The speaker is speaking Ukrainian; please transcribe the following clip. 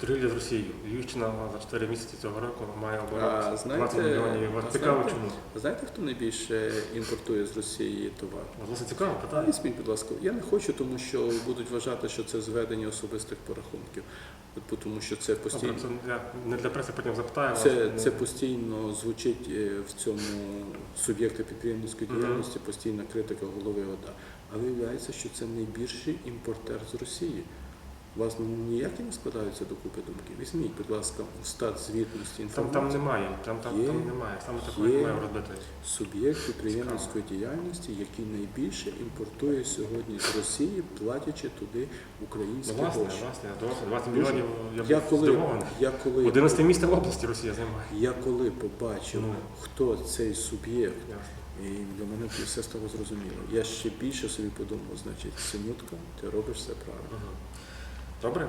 торгівля з Росією. Львівщина за 4 місяці цього року має оборот А, 20 мільйонів. Вас цікаво знаєте, чому? Знаєте, хто найбільше імпортує з Росії товар? Власне цікаво питання? Візьміть, будь ласка, я не хочу, тому що будуть вважати, що це зведення особистих порахунків, тому що це постійно. Добре, це для, не для преси, потім запитаю. Це, це постійно звучить е, в цьому суб'єкті підприємницької діяльності, постійна критика голови ОДА. А виявляється, що це найбільший імпортер з Росії. Вас ніякі не складаються докупи думки. Візьміть, будь ласка, стат звітності інформації. там немає, там, там, Є. там немає. Саме такої немає розбитої. Суб'єкт підприємницької діяльності, який найбільше імпортує сьогодні з Росії, платячи туди Ну, українські власне, гроші. власне, 20, 20 мільйонів я, Я був коли, я коли 11 місце в області Росія займає. Я коли побачив, Ну. хто цей суб'єкт, і для мене все стало зрозуміло. Я ще більше собі подумав, значить, синютка, ти робиш все правильно. Мгм. Добре,